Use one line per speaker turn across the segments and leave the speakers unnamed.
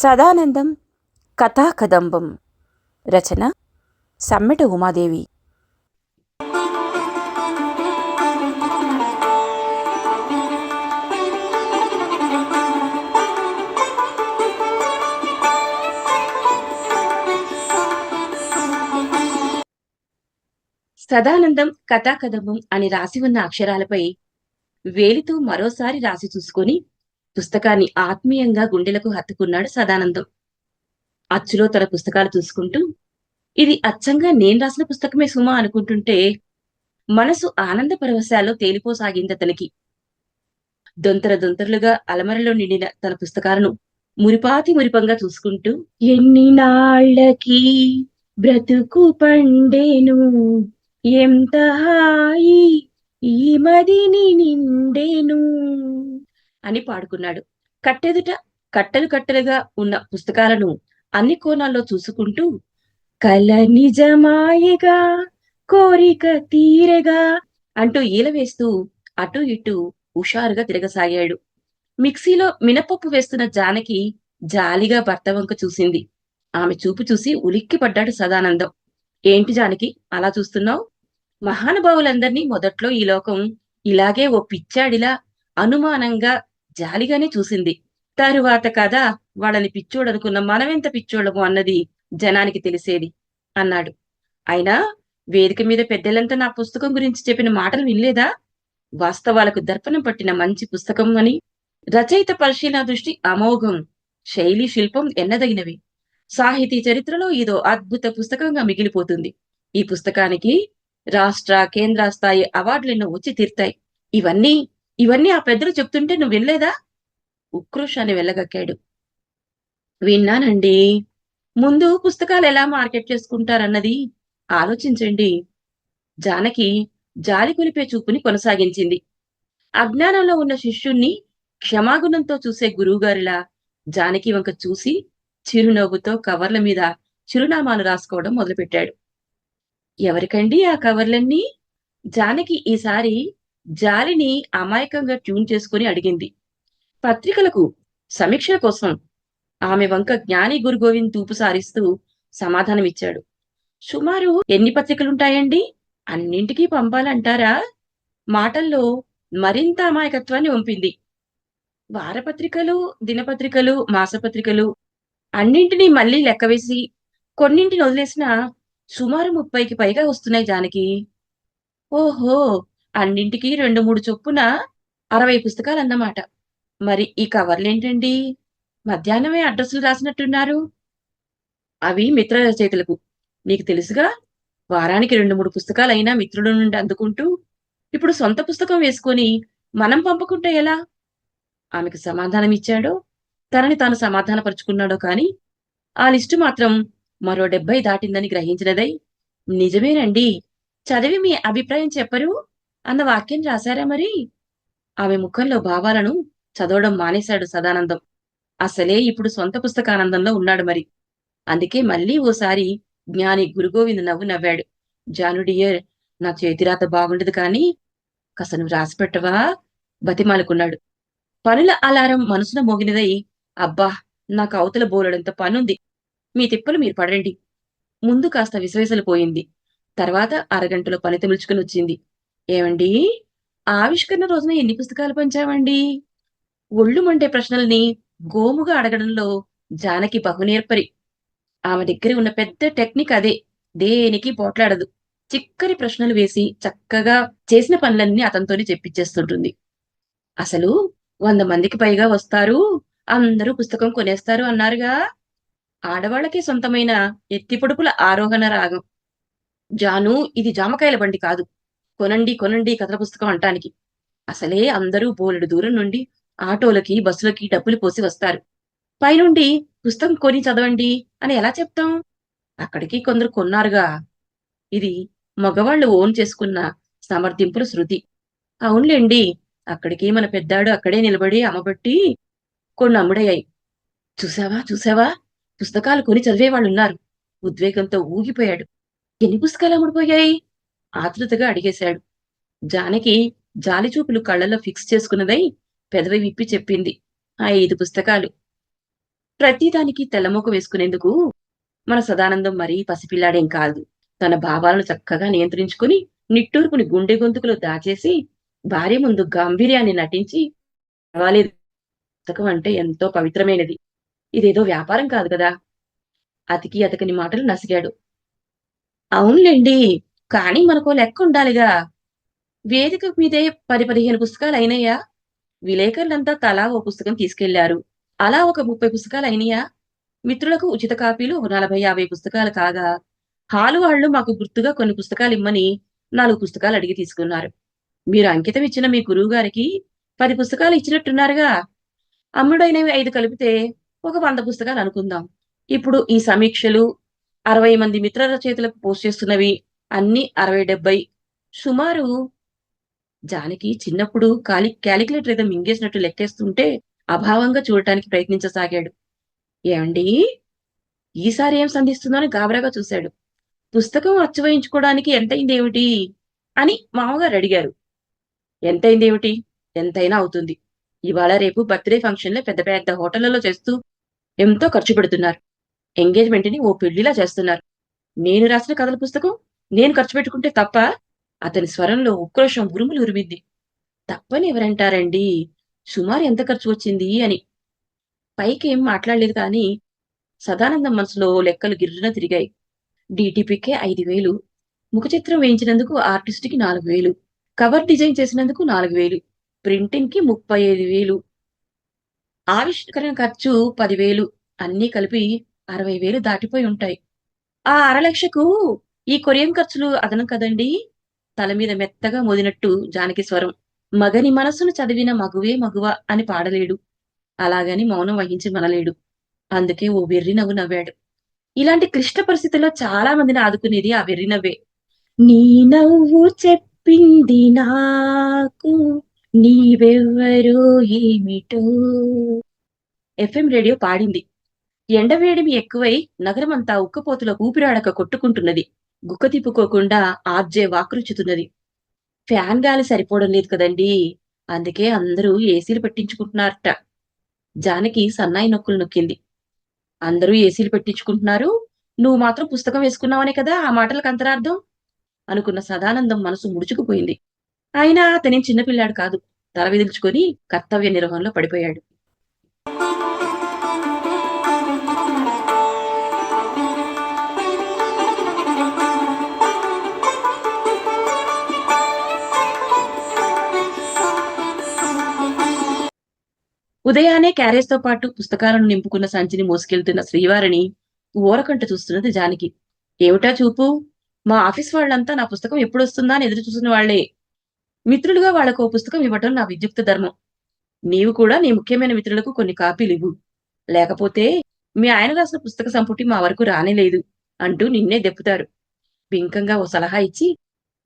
సదానందం కథాకదంబం రచన సమ్మెట ఉమాదేవి. సదానందం కథాకదంబం అని రాసి ఉన్న అక్షరాలపై వేలితో మరోసారి రాసి చూసుకొని పుస్తకాన్ని ఆత్మీయంగా గుండెలకు హత్తుకున్నాడు సదానందం. అచ్చులో తన పుస్తకాలు చూసుకుంటూ ఇది అచ్చంగా నేను రాసిన పుస్తకమే సుమా అనుకుంటుంటే మనసు ఆనంద పరవశాల్లో తేలిపోసాగింది అతనికి. దొంతర దొంతరలుగా అలమరలో నిండిన తన పుస్తకాలను మురిపాతి మురిపంగా చూసుకుంటూ ఎన్ని నాళ్ళకి బ్రతుకు పండేను ఎంత హాయి ఈ మదిని నిండేను. అని పాడుకున్నాడు. కట్టెదుట కట్టెలు కట్టెలుగా ఉన్న పుస్తకాలను అన్ని కోణాల్లో చూసుకుంటూ కల నిజమాయగా కోరిక తీరగా అంటూ ఈల వేస్తూ అటు ఇటు హుషారుగా తిరగసాగాడు. మిక్సీలో మినపప్పు వేస్తున్న జానకి జాలిగా భర్త వంక చూసింది. ఆమె చూపు చూసి ఉలిక్కి పడ్డాడు సదానందం. ఏంటి జానకి అలా చూస్తున్నావు? మహానుభావులందరినీ మొదట్లో ఈ లోకం ఇలాగే ఓ పిచ్చాడిలా అనుమానంగా జాలిగానే చూసింది. తరువాత కదా వాళ్ళని పిచ్చోడనుకున్న మనమెంత పిచ్చోళ్ళము అన్నది జనానికి తెలిసేది అన్నాడు. అయినా వేదిక మీద పెద్దలంతా నా పుస్తకం గురించి చెప్పిన మాటలు వినలేదా? వాస్తవాలకు దర్పణం పట్టిన మంచి పుస్తకం అని. రచయిత పరిశీలన దృష్టి అమోఘం శైలి శిల్పం ఎన్నదగినవి. సాహితీ చరిత్రలో ఇదో అద్భుత పుస్తకంగా మిగిలిపోతుంది. ఈ పుస్తకానికి రాష్ట్ర కేంద్ర స్థాయి అవార్డులను వచ్చి తీర్తాయి. ఇవన్నీ ఇవన్నీ ఆ పెద్దలు చెప్తుంటే నువ్వు వినలేదా? ఉక్రోషాన్ని వెళ్ళగక్కాడు. విన్నానండి. ముందు పుస్తకాలు ఎలా మార్కెట్ చేసుకుంటారన్నది ఆలోచించండి. జానకి జాలి కొలిపే చూపుని కొనసాగించింది. అజ్ఞానంలో ఉన్న శిష్యుణ్ణి క్షమాగుణంతో చూసే గురువుగారిలా జానకి వంక చూసి చిరునవ్వుతో కవర్ల మీద చిరునామాలు రాసుకోవడం మొదలుపెట్టాడు. ఎవరికండి ఆ కవర్లన్నీ? జానకి ఈసారి జాలిని అమాయకంగా ట్యూన్ చేసుకుని అడిగింది. పత్రికలకు సమీక్ష కోసం ఆమె వంక జ్ఞాని గురుగోవింద్ తూపు సారిస్తూ సమాధానమిచ్చాడు. సుమారు ఎన్ని పత్రికలుంటాయండి? అన్నింటికీ పంపాలంటారా? మాటల్లో మరింత అమాయకత్వాన్ని వంపింది. వారపత్రికలు దినపత్రికలు మాసపత్రికలు అన్నింటినీ మళ్ళీ లెక్కవేసి కొన్నింటిని వదిలేసిన సుమారు ముప్పైకి పైగా వస్తున్నాయి జానకి. ఓహో! అన్నింటికి రెండు మూడు చొప్పున అరవై పుస్తకాలు అన్నమాట మరి ఈ కవర్లు ఏంటండి మధ్యాహ్నమే అడ్రస్లు రాసినట్టున్నారు. అవి మిత్ర రచయితలకు. నీకు తెలుసుగా వారానికి రెండు మూడు పుస్తకాలైనా మిత్రుల నుండి అందుకుంటూ ఇప్పుడు సొంత పుస్తకం వేసుకొని మనం పంపుకుంటే ఎలా? ఆమెకు సమాధానం ఇచ్చాడో తనని తాను సమాధానపరుచుకున్నాడో కాని ఆ లిస్టు మాత్రం మరో డెబ్బై దాటిందని గ్రహించినదై నిజమేనండి చదివి మీ అభిప్రాయం చెప్పరు అన్న వాక్యం రాశారా మరి? ఆమె ముఖంలో భావాలను చదవడం మానేశాడు సదానందం. అసలే ఇప్పుడు సొంత పుస్తకానందంలో ఉన్నాడు మరి. అందుకే మళ్ళీ ఓసారి జ్ఞాని గురుగోవింద్ నవ్వు నవ్వాడు. జానుడియర్ నా చేతిరాత బాగుండదు కాని కాస్త నువ్వు రాసిపెట్టవా బతిమాలుకున్నాడు. పనుల అలారం మనసున మోగినదై అబ్బా నాకు అవతల బోలడంత పనుంది. మీ తిప్పలు మీరు పడండి ముందు కాస్త విశ్వేసలు పోయింది. తర్వాత అరగంటలో పని తెముల్చుకుని వచ్చింది ఏమండి? ఆవిష్కరణ రోజున ఎన్ని పుస్తకాలు పంచామండి? ఒళ్ళు మంటే ప్రశ్నల్ని గోముగా అడగడంలో జానకి బహునేర్పరి ఆమె దగ్గర ఉన్న పెద్ద టెక్నిక్ అదే. దేనికి పోట్లాడదు. చిక్కని ప్రశ్నలు వేసి చక్కగా చేసిన పనులన్నీ అతనితోనే చెప్పించేస్తుంటుంది. అసలు వంద మందికి పైగా వస్తారు. అందరూ పుస్తకం కొనేస్తారు అన్నారుగా. ఆడవాళ్ళకే సొంతమైన ఎత్తిపొడుపుల ఆరోహణ రాగం. జాను ఇది జామకాయల బండి కాదు. కొనండి కొనండి కథల పుస్తకం అంటానికి. అసలే అందరూ బోలెడు దూరం నుండి ఆటోలకి బస్సులకి డబ్బులు పోసి వస్తారు. పైనుండి పుస్తకం కొని చదవండి అని ఎలా చెప్తాం? అక్కడికి కొందరు కొన్నారుగా. ఇది మగవాళ్ళు ఓన్ చేసుకున్న సమర్థింపుల శృతి. అవునులేండి అక్కడికి మన పెద్దాడు అక్కడే నిలబడి అమ్మబట్టి కొన్ని అమ్ముడయ్యాయి. చూసావా చూసావా? పుస్తకాలు కొని చదివేవాళ్ళున్నారు ఉద్వేగంతో ఊగిపోయాడు. ఎన్ని పుస్తకాలు అమ్ముడిపోయాయి? ఆతృతగా అడిగేశాడు. జానకి జాలిచూపులు కళ్ళలో ఫిక్స్ చేసుకున్నదై పెదవి విప్పి చెప్పింది. ఐదు పుస్తకాలు. ప్రతిదానికి తెల్లమోక వేసుకునేందుకు మన సదానందం మరీ పసిపిల్లాడేం కాదు. తన భావాలను చక్కగా నియంత్రించుకుని నిట్టూర్పుని గుండె గొంతుకులో దాచేసి భార్య ముందు గాంభీర్యాన్ని నటించి పర్వాలేదు పుస్తకం అంటే ఎంతో పవిత్రమైనది. ఇదేదో వ్యాపారం కాదు కదా. అతికి అతకని మాటలు నసిగాడు. అవునులేండి కానీ మనకు లెక్క ఉండాలిగా. వేదిక మీదే పది పదిహేను పుస్తకాలు అయినాయా విలేకరులంతా తలా ఓ పుస్తకం తీసుకెళ్ళారు. అలా ఒక ముప్పై పుస్తకాలు అయినాయా మిత్రులకు ఉచిత కాపీలు ఒక నలభై యాభై పుస్తకాలు కాగా హాలు వాళ్ళు మాకు గుర్తుగా కొన్ని పుస్తకాలు ఇమ్మని నాలుగు పుస్తకాలు అడిగి తీసుకున్నారు. మీరు అంకితం ఇచ్చిన మీ గురువు గారికి పది పుస్తకాలు ఇచ్చినట్టున్నారుగా. అమ్ముడైనవి ఐదు కలిపితే ఒక వంద పుస్తకాలు అనుకుందాం. ఇప్పుడు ఈ సమీక్షలు అరవై మంది మిత్ర రచయితలకు పోస్ట్ చేస్తున్నవి అన్ని అరవై డెబ్బై. సుమారు జానకి చిన్నప్పుడు కాలి క్యాలిక్యులేటర్ ఏదో మింగేసినట్టు లెక్కేస్తుంటే అభావంగా చూడటానికి ప్రయత్నించసాగాడు. ఏమండి? ఈసారి ఏం సంధిస్తుందో అని గాబరాగా చూశాడు. పుస్తకం అచ్చు వేయించుకోవడానికి ఎంతైంది ఏమిటి అని మామగారు అడిగారు. ఎంతైంది ఏమిటి ఎంతైనా అవుతుంది. ఇవాళ రేపు బర్త్డే ఫంక్షన్లో పెద్ద పెద్ద హోటళ్ళలో చేస్తూ ఎంతో ఖర్చు పెడుతున్నారు. ఎంగేజ్మెంట్ని ఓ పెళ్ళిలా చేస్తున్నారు. నేను రాసిన కథల పుస్తకం నేను ఖర్చు పెట్టుకుంటే తప్ప అతని స్వరంలో ఉక్రోషం ఉరుములు ఉరిమింది. తప్పని ఎవరంటారండి? సుమారు ఎంత ఖర్చు వచ్చింది అని. పైకి ఏం మాట్లాడలేదు కానీ సదానందం మనసులో లెక్కలు గిర్రున తిరిగాయి. డీటీపీకే ఐదు వేలు. ముఖ చిత్రం వేయించినందుకు ఆర్టిస్ట్కి నాలుగు వేలు. కవర్ డిజైన్ చేసినందుకు నాలుగు వేలు. ప్రింటింగ్కి ముప్పై ఐదు వేలు. ఆవిష్కరణ ఖర్చు పదివేలు అన్నీ కలిపి అరవై వేలు దాటిపోయి ఉంటాయి. ఆ అరలక్షకు ఈ కొరియన్ ఖర్చులు అదనం కదండి? తల మీద మెత్తగా మోదినట్టు జానకి స్వరం. మగని మనసును చదివిన మగువే మగువ అని పాడలేడు. అలాగని మౌనం వహించి మనలేడు అందుకే ఓ వెర్రి నవ్వు నవ్వాడు. ఇలాంటి క్లిష్ట పరిస్థితుల్లో చాలా మందిని ఆదుకునేది ఆ వెర్రి నవ్వే. నీ నవ్వు చెప్పింది నాకు నీవెవ్వరో ఏమిటో. ఎఫ్ఎం రేడియో పాడింది. ఎండవేడిమి ఎక్కువై నగరమంతా ఉక్కపోతుల ఊపిరాడక కొట్టుకుంటున్నది. గుక్క తిప్పుకోకుండా ఆర్జే వాకృచుతున్నది ఫ్యాన్ గాలి సరిపోవడం లేదు కదండి. అందుకే అందరూ ఏసీలు పెట్టించుకుంటున్నారట. జానకి సన్నాయి నొక్కులు నొక్కింది. అందరూ ఏసీలు పెట్టించుకుంటున్నారు. నువ్వు మాత్రం పుస్తకం వేసుకున్నావనే కదా ఆ మాటలకు అంతరార్థం? అనుకున్న సదానందం మనసు ముడుచుకుపోయింది. అయినా అతనేం చిన్నపిల్లాడు కాదు. తల విదిల్చుకొని కర్తవ్య నిర్వహణలో పడిపోయాడు. ఉదయాన్నే క్యారేజ్తో పాటు పుస్తకాలను నింపుకున్న సంచిని మోసుకెళ్తున్న శ్రీవారిని ఊరకంట చూస్తున్నది జానకి. ఏమిటా చూపు? మా ఆఫీస్ వాళ్ళంతా నా పుస్తకం ఎప్పుడు వస్తుందా అని ఎదురు చూసిన వాళ్ళే మిత్రులుగా వాళ్ళకు ఓ పుస్తకం ఇవ్వటం నా విద్యుక్త ధర్మం. నీవు కూడా నీ ముఖ్యమైన మిత్రులకు కొన్ని కాపీలు ఇవ్వు. లేకపోతే మీ ఆయన రాసిన పుస్తక సంపుటి మా వరకు రానేలేదు అంటూ నిన్నే దెప్పుతారు. బింకంగా ఓ సలహా ఇచ్చి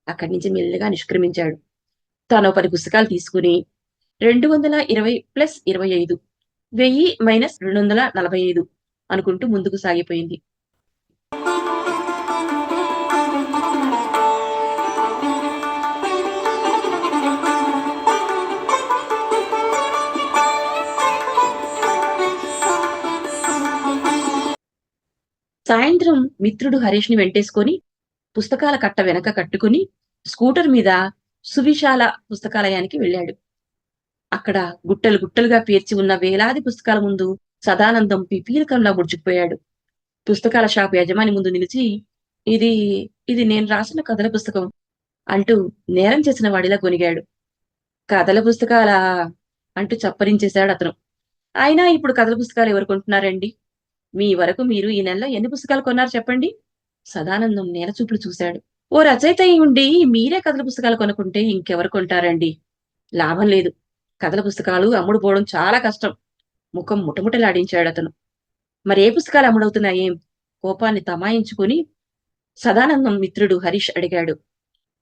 అక్కడి నుంచి మెల్లగా నిష్క్రమించాడు. తాను పది పుస్తకాలు తీసుకుని రెండు వందల ఇరవై ప్లస్ ఇరవై ఐదు. వెయ్యి మైనస్ రెండు వందల నలభై ఐదు అనుకుంటూ ముందుకు సాగిపోయింది. సాయంత్రం మిత్రుడు హరీష్ని వెంటేసుకొని పుస్తకాల కట్ట వెనక కట్టుకుని స్కూటర్ మీద సువిశాల పుస్తకాలయానికి వెళ్ళాడు. అక్కడ గుట్టలు గుట్టలుగా పేర్చి ఉన్న వేలాది పుస్తకాల ముందు సదానందం పిపీలకంలా ముడుచుకుపోయాడు. పుస్తకాల షాప్ యజమాని ముందు నిలిచి ఇది ఇది నేను రాసిన కథల పుస్తకం అంటూ నేరం చేసిన వాడిలా కొనిగాడు. కథల పుస్తకాల? అంటూ చప్పరించేశాడు అతను. అయినా ఇప్పుడు కథల పుస్తకాలు ఎవరు కొంటున్నారండి? మీ వరకు మీరు ఈ నెలలో ఎన్ని పుస్తకాలు కొన్నారు చెప్పండి? సదానందం నేల చూపులు చూశాడు. ఓ రచయిత అయి ఉండి మీరే కథల పుస్తకాలు కొనుక్కుంటే ఇంకెవరు కొంటారండి? లాభం లేదు. కథల పుస్తకాలు అమ్ముడుపోవడం చాలా కష్టం. ముఖం ముటముటలాడించాడు అతను. మరి ఏ పుస్తకాలు అమ్ముడవుతున్నాయేం? కోపాన్ని తమాయించుకుని సదానందం మిత్రుడు హరీష్ అడిగాడు.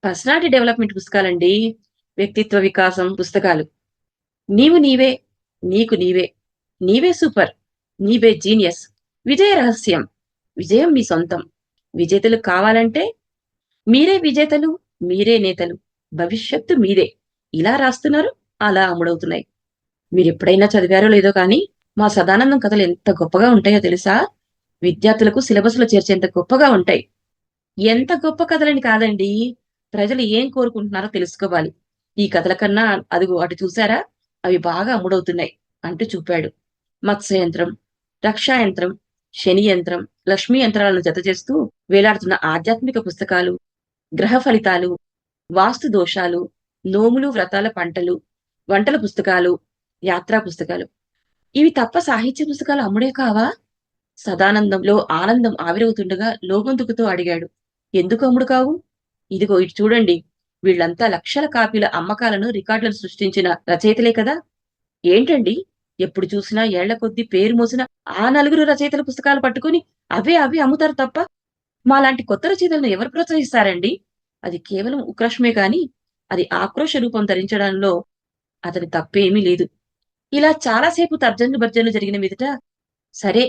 పర్సనాలిటీ డెవలప్మెంట్ పుస్తకాలండి. వ్యక్తిత్వ వికాసం పుస్తకాలు. నీవు నీవే నీకు నీవే. నీవే సూపర్. నీవే జీనియస్. విజయ రహస్యం. విజయం మీ సొంతం. విజేతలు కావాలంటే మీరే విజేతలు మీరే నేతలు. భవిష్యత్తు మీదే. ఇలా రాస్తున్నారు అలా అమ్ముడవుతున్నాయి. మీరు ఎప్పుడైనా చదివారో లేదో కానీ మా సదానందం కథలు ఎంత గొప్పగా ఉంటాయో తెలుసా? విద్యార్థులకు సిలబస్లో చేర్చేంత గొప్పగా ఉంటాయి. ఎంత గొప్ప కథలని కాదండి. ప్రజలు ఏం కోరుకుంటున్నారో తెలుసుకోవాలి. ఈ కథల కన్నా అదిగో అటు చూసారా? అవి బాగా అమ్ముడవుతున్నాయి అంటూ చూపాడు. మత్స్య యంత్రం రక్షా యంత్రం శని యంత్రం లక్ష్మీ యంత్రాలను జత చేస్తూ వేలాడుతున్న ఆధ్యాత్మిక పుస్తకాలు గ్రహ ఫలితాలు వాస్తు దోషాలు నోములు వ్రతాల పంటలు వంటల పుస్తకాలు యాత్రా పుస్తకాలు. ఇవి తప్ప సాహిత్య పుస్తకాలు అమ్ముడే కావా? సదానందంలో ఆనందం ఆవిరవుతుండగా లోగొంతుకుతో అడిగాడు. ఎందుకు అమ్ముడు కావు? ఇదిగో ఇటు చూడండి. వీళ్ళంతా లక్షల కాపీల అమ్మకాలను రికార్డులను సృష్టించిన రచయితలే కదా? ఏంటండి? ఎప్పుడు చూసినా ఏళ్ళ కొద్దీ పేరు మోసిన ఆ నలుగురు రచయితల పుస్తకాలు పట్టుకుని అవే అవే అమ్ముతారు తప్ప మాలాంటి కొత్త రచయితలను ఎవరు ప్రోత్సహిస్తారండి? అది కేవలం ఉక్రష్మే కాని అది ఆక్రోశ రూపం ధరించడంలో అతని తప్పేమీ లేదు. ఇలా చాలాసేపు తర్జన్లు భర్జన్లు జరిగిన మీదట సరే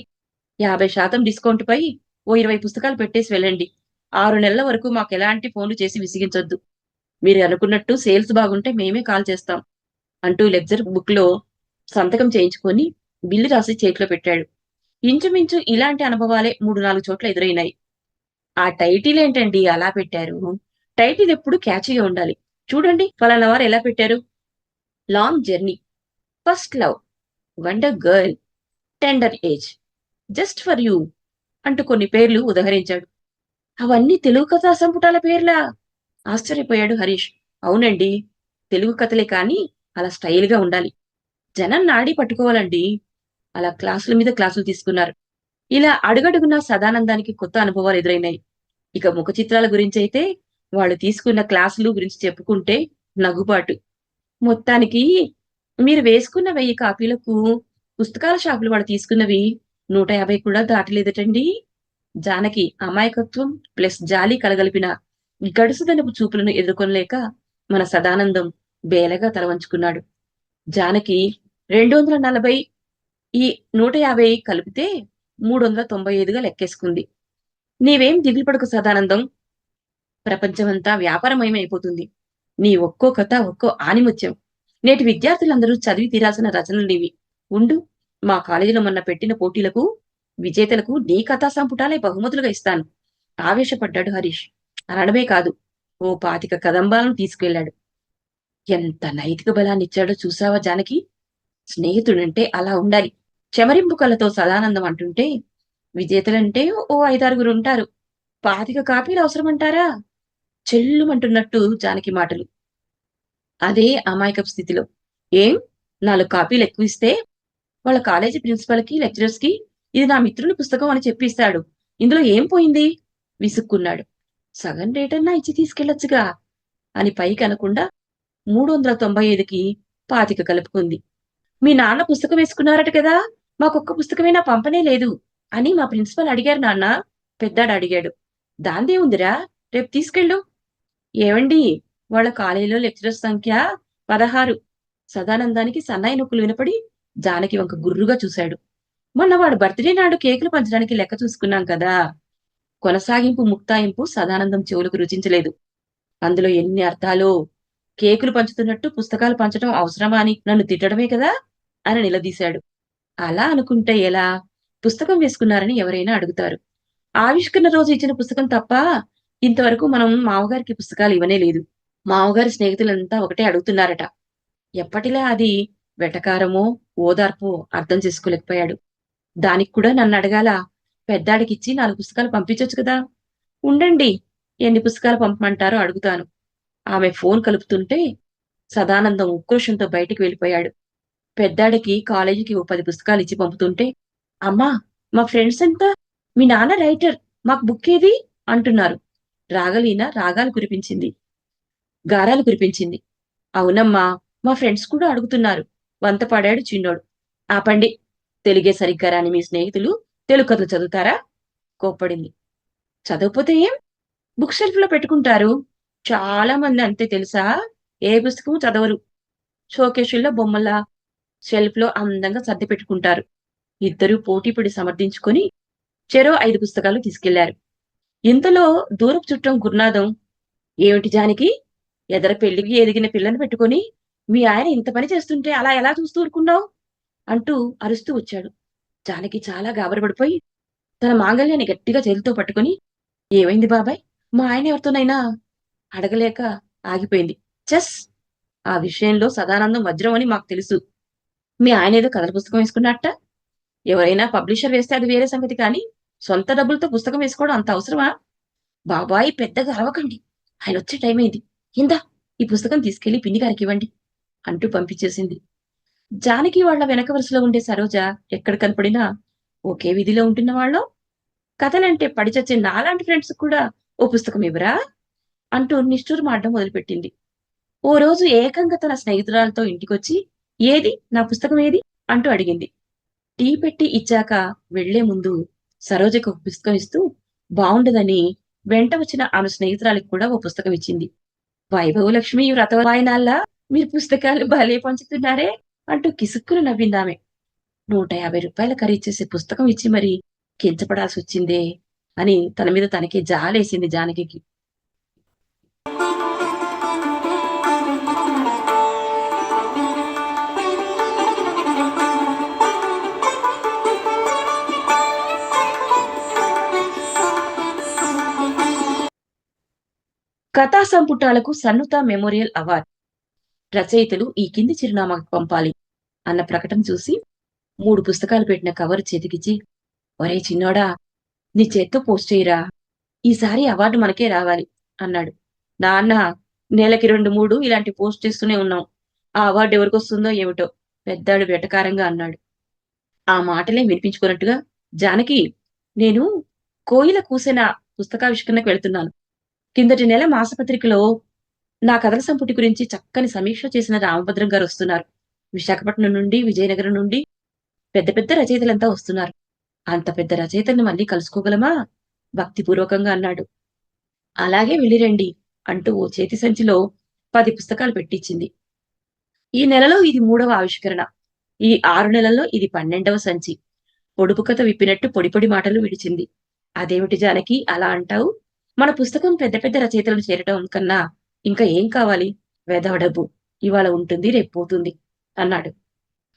యాభై శాతం డిస్కౌంట్ పై ఓ ఇరవై పుస్తకాలు పెట్టేసి వెళ్ళండి. ఆరు నెలల వరకు మాకు ఎలాంటి ఫోన్లు చేసి విసిగించొద్దు. మీరు అనుకున్నట్టు సేల్స్ బాగుంటే మేమే కాల్ చేస్తాం అంటూ లెక్చర్ బుక్లో సంతకం చేయించుకొని బిల్లు రాసి చేతిలో పెట్టాడు. ఇంచుమించు ఇలాంటి అనుభవాలే మూడు నాలుగు చోట్ల ఎదురైనాయి. ఆ టైటిల్ ఏంటండి? అలా పెట్టారు. టైటిల్ ఎప్పుడు క్యాచ్గా ఉండాలి. చూడండి ఫలానా వారు ఎలా పెట్టారు? Long journey first love wonder girl tender age just for you అంటూ కొన్ని పేర్లు ఉదహరించాడు. అవన్నీ తెలుగు కథా సంపుటాల పేర్లా. ఆశ్చర్యపోయాడు హరీష్. అవునండి. తెలుగు కథలే కానీ అలా స్టైల్గా ఉండాలి. జనం నాడి పట్టుకోవాలండి. అలా క్లాసుల మీద క్లాసులు తీసుకున్నారు. ఇలా అడుగడుగున సదానందానికి కొత్త అనుభవాలు ఎదురైనాయి. ఇక ముఖ చిత్రాల గురించి అయితే వాళ్ళు తీసుకున్న క్లాసులు గురించి చెప్పుకుంటే నగుబాటు. మొత్తానికి మీరు వేసుకున్న వెయ్యి కాపీలకు పుస్తకాల షాపులు వాడు తీసుకున్నవి నూట యాభై కూడా దాటలేదటండి. జానకి అమాయకత్వం ప్లస్ జాలి కలగలిపిన గడుసుదనపు చూపులను ఎదుర్కొనలేక మన సదానందం బేలగా తలవంచుకున్నాడు. జానకి రెండు వందల నలభై ఈ నూట యాభై కలిపితే మూడు వందల తొంభై ఐదుగా లెక్కేసుకుంది. నీవేం దిగులు పడకు సదానందం. ప్రపంచమంతా వ్యాపారమయమైపోతుంది. నీ ఒక్కో కథ ఒక్కో ఆనిముత్యం. నేటి విద్యార్థులందరూ చదివి తీరాల్సిన రచనలు నీవి. ఉండు మా కాలేజీలో మొన్న పెట్టిన పోటీలకు విజేతలకు నీ కథా సంపుటాలే బహుమతులుగా ఇస్తాను. ఆవేశపడ్డాడు హరీష్. అనడమే కాదు ఓ పాతిక కదంబాలను తీసుకెళ్ళాడు ఎంత నైతిక బలాన్ని ఇచ్చాడో చూసావా జానకి? స్నేహితుడంటే అలా ఉండాలి. చెమరింపు కళ్ళతో సదానందం అంటుంటే విజేతలంటే ఓ ఐదారుగురు ఉంటారు పాతిక కాపీలు అవసరమంటారా? చెల్లుమంటున్నట్టు జానకి మాటలు. అదే అమాయకపు స్థితిలో. ఏం? నాలుగు కాపీలు ఎక్కువ ఇస్తే వాళ్ళ కాలేజీ ప్రిన్సిపల్కి లెక్చరర్స్కి లెక్చరర్స్కి ఇది నా మిత్రుని పుస్తకం అని చెప్పిస్తాడు. ఇందులో ఏం పోయింది? విసుక్కున్నాడు. సగం రేటన్నా ఇచ్చి తీసుకెళ్ళొచ్చుగా అని పైకి అనకుండా మూడు వందల తొంభై ఐదుకి పాతిక కలుపుకుంది. మీ నాన్న పుస్తకం వేసుకున్నారట కదా? మాకొక్క పుస్తకమైనా పంపనే లేదు అని మా ప్రిన్సిపల్ అడిగారు నాన్న. పెద్దాడు అడిగాడు. దాందే ఉందిరా రేపు తీసుకెళ్ళు. ఏమండి వాళ్ళ కాలేజీలో లెక్చరర్ సంఖ్య పదహారు. సదానందానికి సన్నాయి నొక్కులు వినపడి జానకి వంక గుర్రుగా చూశాడు. మొన్న వాడు బర్త్డే నాడు కేకులు పంచడానికి లెక్క చూసుకున్నాం కదా. కొనసాగింపు ముక్తాయింపు సదానందం చెవులకు రుచించలేదు. అందులో ఎన్ని అర్థాలో? కేకులు పంచుతున్నట్టు పుస్తకాలు పంచడం అవసరమా అని నన్ను తిట్టడమే కదా అని నిలదీశాడు. అలా అనుకుంటే ఎలా? పుస్తకం వేసుకున్నారని ఎవరైనా అడుగుతారు. ఆవిష్కరణ రోజు ఇచ్చిన పుస్తకం తప్ప ఇంతవరకు మనం మామగారికి పుస్తకాలు ఇవ్వనే లేదు. మామగారి స్నేహితులంతా ఒకటే అడుగుతున్నారట. ఎప్పటిలా అది వెటకారమో ఓదార్పో అర్థం చేసుకోలేకపోయాడు. దానికి కూడా నన్ను అడగాల పెద్దాడికిచ్చి నాలుగు పుస్తకాలు పంపించవచ్చు కదా. ఉండండి ఎన్ని పుస్తకాలు పంపమంటారో అడుగుతాను. ఆమె ఫోన్ కలుపుతుంటే సదానందం ఉక్రోషంతో బయటికి వెళ్ళిపోయాడు. పెద్దాడికి కాలేజీకి ఓ పది పుస్తకాలు ఇచ్చి పంపుతుంటే అమ్మా మా ఫ్రెండ్స్ అంతా మీ నాన్న రైటర్ మాకు బుక్ ఏది? అంటున్నారు. రాగలీన రాగాలు కురిపించింది. గారాలు కురిపించింది. అవునమ్మా మా ఫ్రెండ్స్ కూడా అడుగుతున్నారు. వంత పడాడు చిన్నోడు. ఆపండి. తెలుగే సరిగ్గా రాని మీ స్నేహితులు తెలుగు కథలు చదువుతారా? కోప్పడింది. చదవకపోతే ఏం? బుక్ షెల్ఫ్లో పెట్టుకుంటారు. చాలా మంది అంతే తెలుసా? ఏ పుస్తకము చదవరు. షోకేషుల్లో బొమ్మల షెల్ఫ్లో అందంగా సర్ది పెట్టుకుంటారు. ఇద్దరూ పోటీపడి సమర్థించుకొని చెరో ఐదు పుస్తకాలు తీసుకెళ్ళారు. ఇంతలో దూరపు చుట్టం గురునాథం ఏమిటి జానికి? ఎదర పెళ్ళికి ఎదిగిన పిల్లని పెట్టుకొని మీ ఆయన ఇంత పని చేస్తుంటే అలా ఎలా చూస్తూ ఊరుకున్నావు? అంటూ అరుస్తూ వచ్చాడు. జానకి చాలా గాబరపడిపోయి తన మాంగల్యాన్ని గట్టిగా చేతితో పట్టుకుని ఏమైంది బాబాయ్? మా ఆయన ఎవరితోనైనా అడగలేక ఆగిపోయింది. చెస్! ఆ విషయంలో సదానందం వజ్రం అని మాకు తెలుసు. మీ ఆయన ఏదో కథల పుస్తకం వేసుకున్నట్ట? ఎవరైనా పబ్లిషర్ వేస్తే అది వేరే సంగతి కానీ సొంత డబ్బులతో పుస్తకం వేసుకోవడం అంత అవసరమా? బాబాయ్ పెద్దగా అరవకండి. ఆయన వచ్చే టైం అయింది. ఇందా ఈ పుస్తకం తీసుకెళ్ళి పిన్ని గారికి ఇవ్వండి అంటూ పంపించేసింది. జానకి వాళ్ళ వెనక వరుసలో ఉండే సరోజ ఎక్కడ కనపడినా ఒకే విధిలో ఉంటున్న వాళ్ళు? కథలంటే పడిచచ్చే నాలాంటి ఫ్రెండ్స్ కూడా ఓ పుస్తకం ఇవ్వరా? అంటూ నిష్ఠూరు మాడడం మొదలుపెట్టింది. ఓ రోజు ఏకంగా తన స్నేహితురాలతో ఇంటికొచ్చి ఏది? నా పుస్తకం ఏది? అంటూ అడిగింది. టీ పెట్టి ఇచ్చాక వెళ్ళే ముందు సరోజకు ఒక పుస్తకం ఇస్తూ బాగుండదని వెంట వచ్చిన ఆమె స్నేహితురాలికి కూడా ఓ పుస్తకం ఇచ్చింది. వైభవ లక్ష్మి వ్రతవాయనాల్లా మీరు పుస్తకాలు భలే పంచుతున్నారే అంటూ కిసుక్కును నవ్విందామె నూట యాభై రూపాయల ఖరీచేసే పుస్తకం ఇచ్చి మరి కించపడాల్సి వచ్చిందే అని తన మీద తనకే జాలేసింది జానకి కథా సంపుటాలకు సన్నుత మెమోరియల్ అవార్డ్. రచయితలు ఈ కింది చిరునామాకు పంపాలి అన్న ప్రకటన చూసి మూడు పుస్తకాలు పెట్టిన కవర్ చేతికిచ్చి ఒరే చిన్నోడా నీ చేత్తో పోస్ట్ చేయరా? ఈసారి అవార్డు మనకే రావాలి అన్నాడు. నాన్న నెలకి రెండు మూడు ఇలాంటి పోస్ట్ చేస్తూనే ఉన్నాం. ఆ అవార్డు ఎవరికి వస్తుందో ఏమిటో పెద్దాడు వెటకారంగా అన్నాడు. ఆ మాటలే వినిపించుకున్నట్టుగా జానకి నేను కోయిల కూసిన పుస్తకావిష్కరణకు వెళ్తున్నాను. కిందటి నెల మాసపత్రికలో నా కథల సంపుటి గురించి చక్కని సమీక్ష చేసిన రామభద్రం గారు వస్తున్నారు. విశాఖపట్నం నుండి విజయనగరం నుండి పెద్ద పెద్ద రచయితలంతా వస్తున్నారు. అంత పెద్ద రచయితల్ని మళ్ళీ కలుసుకోగలమా? భక్తిపూర్వకంగా అన్నాడు. అలాగే వెళ్ళిరండి అంటూ ఓ చేతి సంచిలో పది పుస్తకాలు పెట్టించింది. ఈ నెలలో ఇది మూడవ ఆవిష్కరణ. ఈ ఆరు నెలల్లో ఇది పన్నెండవ సంచి. పొడుపు కథ విప్పినట్టు పొడిపొడి మాటలు విడిచింది. అదేమిటి జానకి అలా అంటావు? మన పుస్తకం పెద్ద పెద్ద రచయితలను చేరడం కన్నా ఇంకా ఏం కావాలి? వేదవ డబ్బు. ఇవాళ ఉంటుంది రేపు పోతుంది అన్నాడు.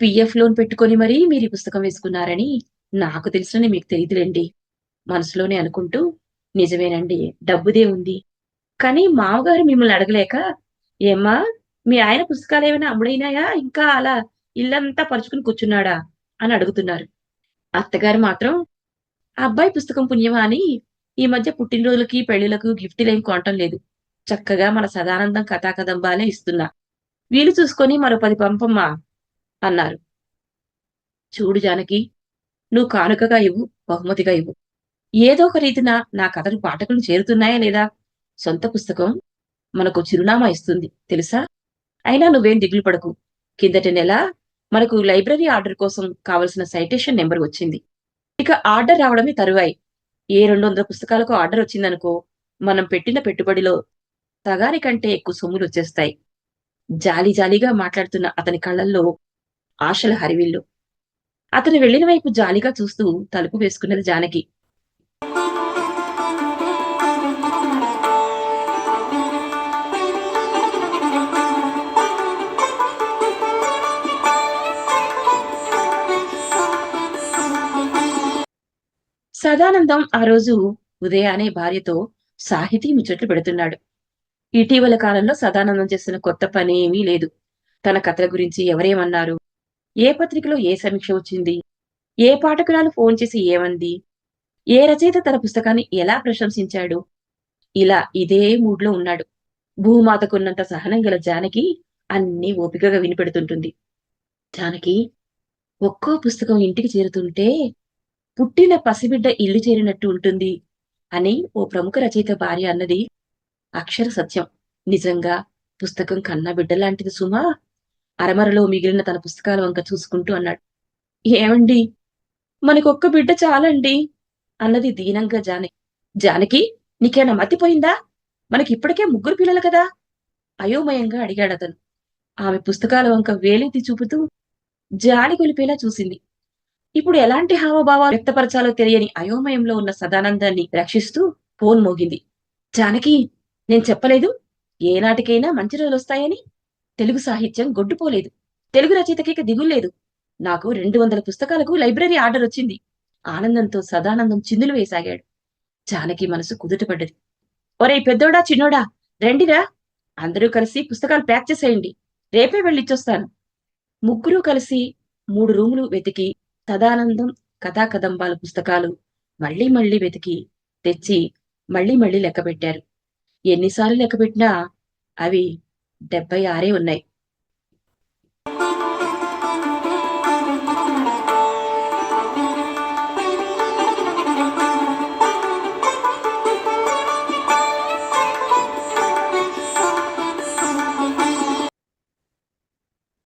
పిఎఫ్ లోన్ పెట్టుకొని మరీ మీరు ఈ పుస్తకం వేసుకున్నారని నాకు తెలిసినని మీకు తెలియదులేండి. మనసులోనే అనుకుంటూ నిజమేనండి డబ్బుదే ఉంది. కానీ మామగారు మిమ్మల్ని అడగలేక ఏమ్మా మీ ఆయన పుస్తకాలు ఏమైనా అమ్ముడైనాయా? ఇంకా అలా ఇల్లంతా పరుచుకుని కూర్చున్నాడా? అని అడుగుతున్నారు. అత్తగారు మాత్రం ఆ అబ్బాయి పుస్తకం పుణ్యమా అని ఈ మధ్య పుట్టినరోజులకి పెళ్ళిలకు గిఫ్ట్లు ఏం కొనటం లేదు. చక్కగా మన సదానందం కథాకదంబాలే ఇస్తున్నా. వీలు చూసుకొని మరో పది పంపమ్మా అన్నారు. చూడు జానకి నువ్వు కానుకగా ఇవ్వు బహుమతిగా ఇవ్వు. ఏదో ఒక రీతిన నా కథలు పాఠకులు చేరుతున్నాయా లేదా? సొంత పుస్తకం మనకు చిరునామా ఇస్తుంది తెలుసా? అయినా నువ్వేం దిగులు పడకు. కిందటి నెల మనకు లైబ్రరీ ఆర్డర్ కోసం కావలసిన సైటేషన్ నెంబర్ వచ్చింది. ఇక ఆర్డర్ రావడమే తరువాయి. ఏ రెండు వందల పుస్తకాలకు ఆర్డర్ వచ్చిందనుకో మనం పెట్టిన పెట్టుబడిలో సగాని కంటే ఎక్కువ సొమ్ములు వచ్చేస్తాయి. జాలి జాలిగా మాట్లాడుతున్న అతని కళ్ళల్లో ఆశల హరివిల్లు. అతను వెళ్ళిన వైపు జాలిగా చూస్తూ తలుపు వేసుకున్నది జానకి. సదానందం ఆ రోజు ఉదయానే భార్యతో సాహితీ ముచ్చట్లు పెడుతున్నాడు. ఇటీవల కాలంలో సదానందం చేస్తున్న కొత్త పని ఏమీ లేదు. తన కథల గురించి ఎవరేమన్నారు? ఏ పత్రికలో ఏ సమీక్ష వచ్చింది? ఏ పాఠకురాలు ఫోన్ చేసి ఏమంది? ఏ రచయిత తన పుస్తకాన్ని ఎలా ప్రశంసించాడు? ఇలా ఇదే మూడ్లో ఉన్నాడు. భూమాతకున్నంత సహనం గల జానకి అన్ని ఓపికగా వినిపెడుతుంటుంది. జానకి ఒక్కో పుస్తకం ఇంటికి చేరుతుంటే పుట్టిన పసిబిడ్డ ఇల్లు చేరినట్టు ఉంటుంది అని ఓ ప్రముఖ రచయిత భార్య అన్నది అక్షర సత్యం. నిజంగా పుస్తకం కన్నా బిడ్డలాంటిది సుమా? అరమరలో మిగిలిన తన పుస్తకాల వంక చూసుకుంటూ అన్నాడు. ఏమండి? మనకొక్క బిడ్డ చాలండి? అన్నది దీనంగా జానకి జానకి నీకేనా మతిపోయిందా? మనకి ఇప్పటికే ముగ్గురు పిల్లలు కదా? అయోమయంగా అడిగాడు అతను ఆమె పుస్తకాల వంక వేలెత్తి చూపుతూ జాలి గొలిపేలా చూసింది. ఇప్పుడు ఎలాంటి హావభావాలు వ్యక్తపరచాలో తెలియని అయోమయంలో ఉన్న సదానందాన్ని రక్షిస్తూ ఫోన్ మోగింది. జానకి నేను చెప్పలేదు. ఏనాటికైనా మంచి రోజులు వస్తాయని. తెలుగు సాహిత్యం గొడ్డుపోలేదు. తెలుగు రచయితకి దిగుల్లేదు నాకు రెండు వందల పుస్తకాలకు లైబ్రరీ ఆర్డర్ వచ్చింది. ఆనందంతో సదానందం చిందులు వేసాగాడు. జానకి మనసు కుదుటపడ్డది. ఒరేయ్ పెద్దోడా చిన్నోడా రండిరా. అందరూ కలిసి పుస్తకాలు ప్యాక్ చేసేయండి. రేపే వెళ్ళిచ్చొస్తాను. ముగ్గురూ కలిసి మూడు రూములు వెతికి సదానందం కథాకదంబాల పుస్తకాలు మళ్ళీ మళ్ళీ వెతికి తెచ్చి మళ్ళీ మళ్ళీ లెక్క పెట్టారు. ఎన్నిసార్లు లెక్కపెట్టినా అవి డెబ్బై ఆరే ఉన్నాయి.